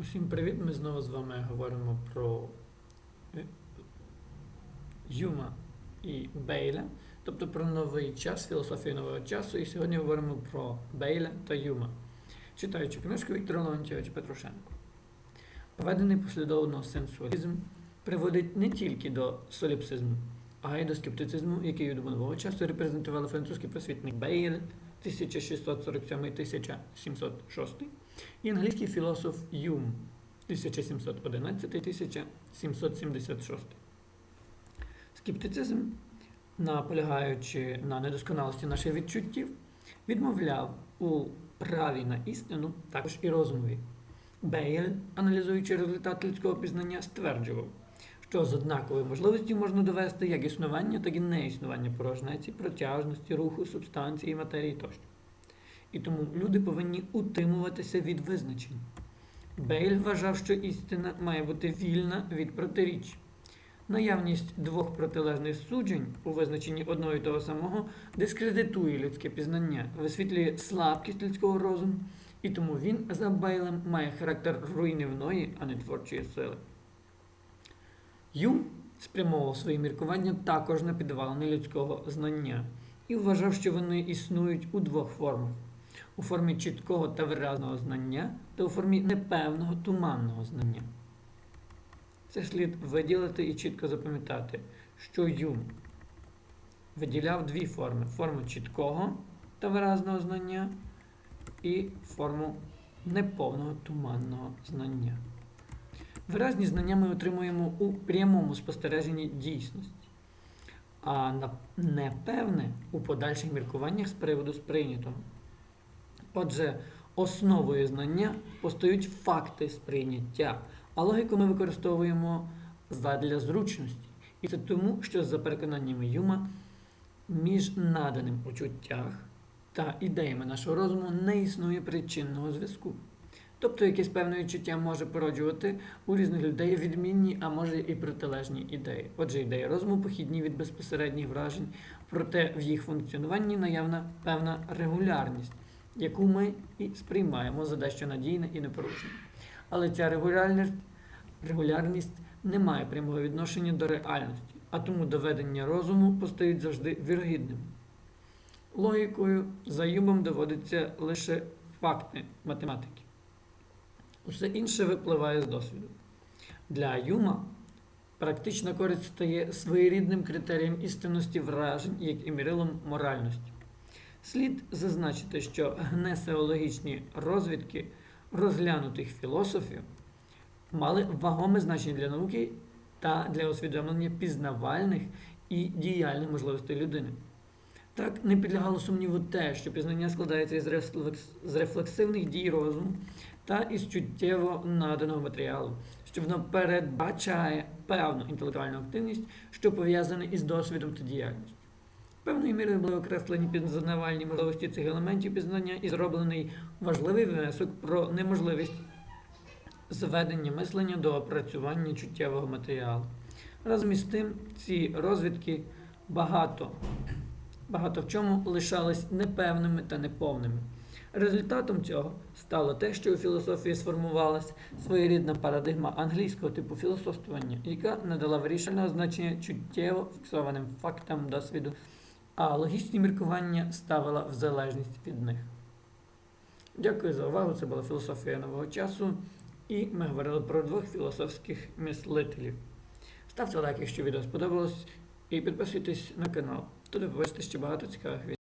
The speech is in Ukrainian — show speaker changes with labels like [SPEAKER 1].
[SPEAKER 1] Усім привіт! Ми знову з вами говоримо про е, Юма і Бейля, тобто про новий час, філософію нового часу. І сьогодні говоримо про Бейля та Юма, читаючи книжку Віктора Леонтьовича Петрушенко. Введений послідовно сенсуалізм приводить не тільки до соліпсизму, а й до скептицизму, який до нового часу репрезентували французький просвітник Бейль 1647-1706 і англійський філософ Юм 1711-1776. Скептицизм, наполягаючи на недосконалості наших відчуттів, відмовляв у праві на істину також і розумові. Бейль, аналізуючи результат людського пізнання, стверджував, що з однаковою можливістю можна довести як існування, так і неіснування порожнеці, протяжності, руху, субстанції, матерії тощо. І тому люди повинні утримуватися від визначень. Бейль вважав, що істина має бути вільна від протиріч. Наявність двох протилежних суджень у визначенні одного і того самого дискредитує людське пізнання, висвітлює слабкість людського розуму, і тому він за Бейлем має характер руйнівної, а не творчої сили. Юм спрямовував свої міркування також на підвалини людського знання і вважав, що вони існують у двох формах: у формі чіткого та виразного знання та у формі непевного туманного знання. Це слід виділити і чітко запам'ятати, що Юм виділяв дві форми: форму чіткого та виразного знання і форму неповного туманного знання. Виразні знання ми отримуємо у прямому спостереженні дійсності, а непевне у подальших міркуваннях з приводу сприйнятого. Отже, основою знання постають факти сприйняття, а логіку ми використовуємо задля зручності. І це тому, що за переконаннями Юма між наданим у чуттях та ідеями нашого розуму не існує причинного зв'язку. Тобто якесь певне відчуття може породжувати у різних людей відмінні, а може і протилежні ідеї. Отже, ідеї розуму похідні від безпосередніх вражень, проте в їх функціонуванні наявна певна регулярність, яку ми і сприймаємо за дещо надійне і непорушне. Але ця регулярність, не має прямого відношення до реальності, а тому доведення розуму постають завжди вірогідним. Логікою за Юмом доводиться лише факти математики. Усе інше випливає з досвіду. Для Юма практична користь стає своєрідним критерієм істинності вражень, як і мірилом моральності. Слід зазначити, що гнесеологічні розвідки розглянутих філософів мали вагоме значення для науки та для усвідомлення пізнавальних і діяльних можливостей людини. Так не підлягало сумніву те, що пізнання складається із рефлексивних дій розуму та із чуттєво наданого матеріалу, що воно передбачає певну інтелектуальну активність, що пов'язана із досвідом та діяльністю. Певною мірою були окреслені пізнавальні можливості цих елементів пізнання і зроблений важливий внесок про неможливість зведення мислення до опрацювання чуттєвого матеріалу. Разом із тим, ці розвідки багато, багато в чому лишались непевними та неповними. Результатом цього стало те, що у філософії сформувалася своєрідна парадигма англійського типу філософствування, яка надала вирішального значення чуттєво фіксованим фактам досвіду, а логічні міркування ставила в залежність від них. Дякую за увагу. Це була філософія нового часу, і ми говорили про двох філософських мислителів. Ставте лайк, якщо відео сподобалось, і підписуйтесь на канал. Туди побачите ще багато цікавих відео.